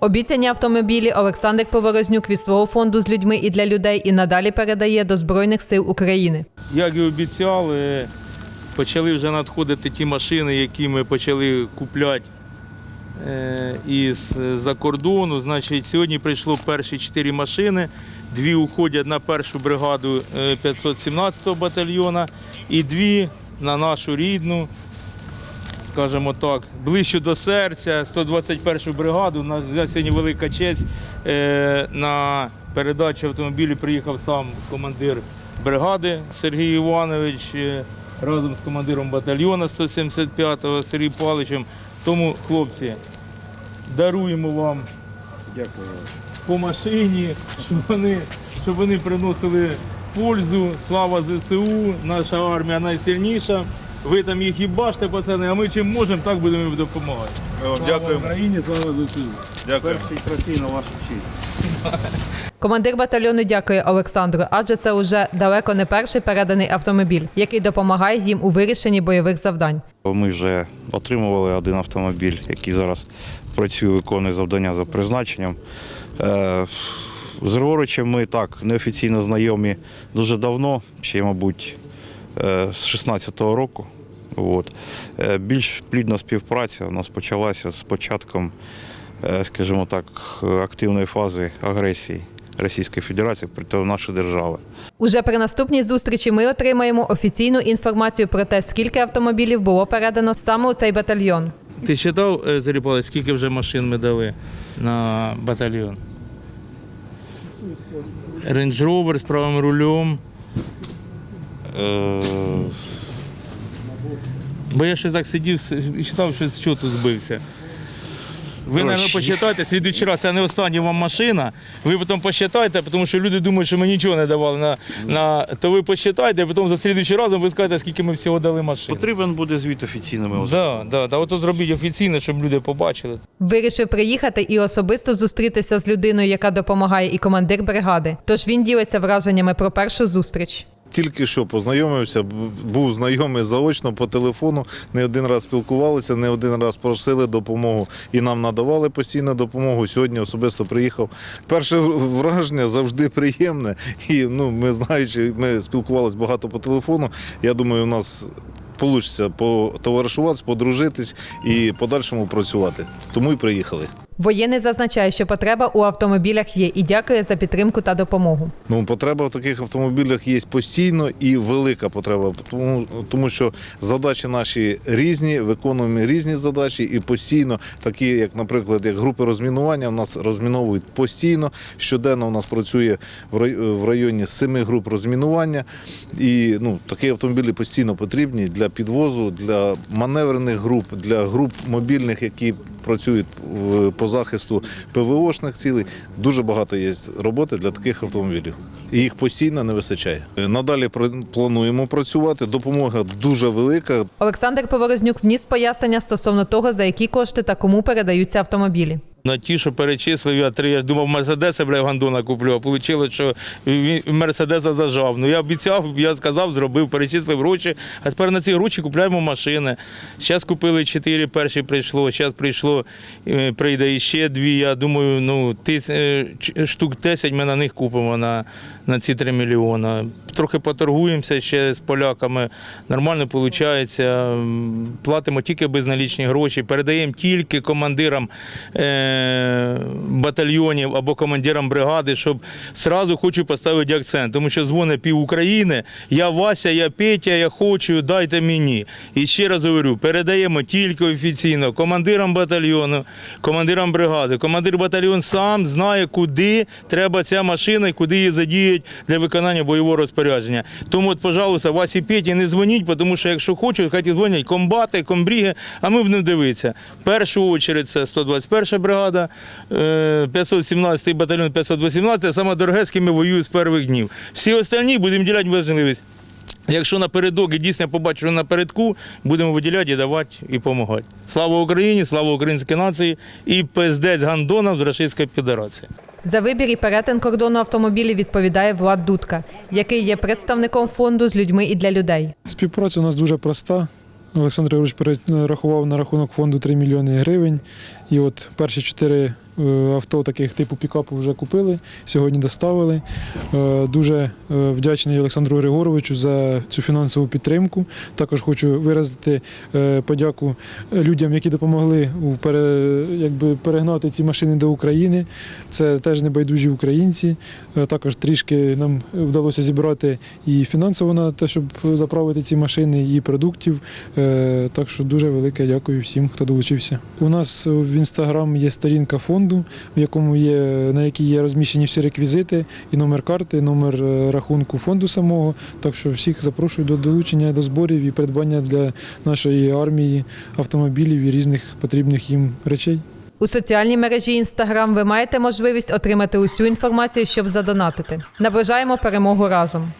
Обіцяні автомобілі Олександр Поворознюк від свого фонду з людьми і для людей і надалі передає до Збройних сил України. Як і обіцяли, почали вже надходити ті машини, які ми почали купляти е, із-за кордону. Значить, сьогодні прийшло перші чотири машини. Дві уходять на першу бригаду е, 517-го батальйона і дві на нашу рідну, скажімо так, ближче до серця, 121 бригаду. У нас сьогодні велика честь. Е, На передачу автомобілів приїхав сам командир бригади Сергій Іванович е, разом з командиром батальйону 175-го Сергієм Павловичем. Тому, хлопці, даруємо вам по машині, щоб вони, щоб вони приносили пользу. Слава ЗСУ, наша армія найсильніша. Ви там їх і бачите, пацани, а ми чим можемо, так будемо їм допомагати. Ми вам дякуємо. Україні, слава ЗСУ. Дякуємо. трофей на вашу честь. Командир батальйону дякує Олександру, адже це уже далеко не перший переданий автомобіль, який допомагає їм у вирішенні бойових завдань. Ми вже отримували один автомобіль, який зараз працює, виконує завдання за призначенням. Е, З Григоричем ми так неофіційно знайомі дуже давно, ще, мабуть, з 16-го року. От. Е, Більш плідна співпраця у нас почалася з початком, е, скажімо так, активної фази агресії Російської Федерації проти нашої держави. Уже при наступній зустрічі ми отримаємо офіційну інформацію про те, скільки автомобілів було передано саме у цей батальйон. Ти читав, е, скільки вже машин ми дали на батальйон? Рейндж Ровер з правим рулем. Е, Бо я ще так сидів і читав, що з чого тут збився. Ви, мабуть, посчитайте, слідуючий раз це не остання вам машина. Ви потім посчитайте, тому що люди думають, що ми нічого не давали. На, на, то ви посчитайте, а потім за слідуючим разом ви скажете, скільки ми всього дали машин. Потрібен буде звіт офіційними Так, да, да, да. Ото зробіть офіційно, щоб люди побачили. Вирішив приїхати і особисто зустрітися з людиною, яка допомагає, і командир бригади. Тож він ділиться враженнями про першу зустріч. Тільки що познайомився, був знайомий заочно по телефону, не один раз спілкувалися, не один раз просили допомогу і нам надавали постійну допомогу. Сьогодні особисто приїхав. Перше враження завжди приємне. І ну, ми знаючи, ми спілкувалися багато по телефону. Я думаю, у нас вийде потоваришуватися, подружитись і подальшому працювати. Тому і приїхали. Воєнний зазначає, що потреба у автомобілях є і дякує за підтримку та допомогу. Ну, потреба в таких автомобілях є постійно і велика потреба, тому, тому що задачі наші різні, виконуємо різні задачі і постійно, такі, як, наприклад, як групи розмінування, у нас розміновують постійно. Щоденно у нас працює в районі семи груп розмінування. І ну, такі автомобілі постійно потрібні для підвозу, для маневрених груп, для груп мобільних, які працюють в- по захисту ПВОшних цілей. Дуже багато є роботи для таких автомобілів. І їх постійно не вистачає. Надалі плануємо працювати. Допомога дуже велика. Олександр Поворознюк вніс пояснення стосовно того, за які кошти та кому передаються автомобілі. На ті, що перечислив, я три. Я думав, Мерседеса, бля, Гандона куплю. А вийшло, що він Мерседеса зажав. Ну я обіцяв, я сказав, зробив, перечислив гроші. А тепер на ці гроші купляємо машини. Зараз купили чотири, перші прийшло. Зараз прийшло, е, прийде іще дві. Я думаю, ну тис, е, штук 10 ми на них купимо на, на ці 3 мільйони. Трохи поторгуємося ще з поляками. Нормально виходить. Платимо тільки безналічні гроші, передаємо тільки командирам е, батальйонів або командирам бригади, щоб сразу хочу поставити акцент, тому що дзвонить пів України. Я Вася, я Петя, я хочу, дайте мені. І ще раз говорю, передаємо тільки офіційно командирам батальйону, командирам бригади. Командир батальйон сам знає, куди треба ця машина і куди її задіють для виконання бойового розпорядження. Тому, от, пожалуйста, Васі Петі не дзвоніть, тому що якщо хочуть, хай дзвонять комбати, комбріги, а ми будемо дивитися. В першу чергу це 121 бригада, е, 517 батальйон, 518, саме дороге, з ми воюємо з перших днів. Всі остальні будемо діляти важливість. Якщо напередок і дійсно побачу напередку, будемо виділяти і давати і допомагати. Слава Україні, слава українській нації і пиздець гандонам з Російської Федерації. За вибір і перетин кордону автомобілів відповідає Влад Дудка, який є представником фонду з людьми і для людей. Співпраця у нас дуже проста. Олександр Григорович перерахував на рахунок фонду 3 мільйони гривень. І от перші чотири е, авто таких типу пікапу вже купили, сьогодні доставили. Е, Дуже е, вдячний Олександру Григоровичу за цю фінансову підтримку. Також хочу виразити подяку людям, які допомогли якби, перегнати ці машини до України. Це теж небайдужі українці. Також трішки нам вдалося зібрати і фінансово на те, щоб заправити ці машини, і продуктів. Е, Так що дуже велике дякую всім, хто долучився. У нас в інстаграм є сторінка фонду, в якому є на якій є розміщені всі реквізити, і номер карти, і номер е, рахунку фонду самого. Так що всіх запрошую до долучення до зборів і придбання для нашої армії автомобілів і різних потрібних їм речей. У соціальній мережі Instagram ви маєте можливість отримати усю інформацію, щоб задонатити. Наближаємо перемогу разом.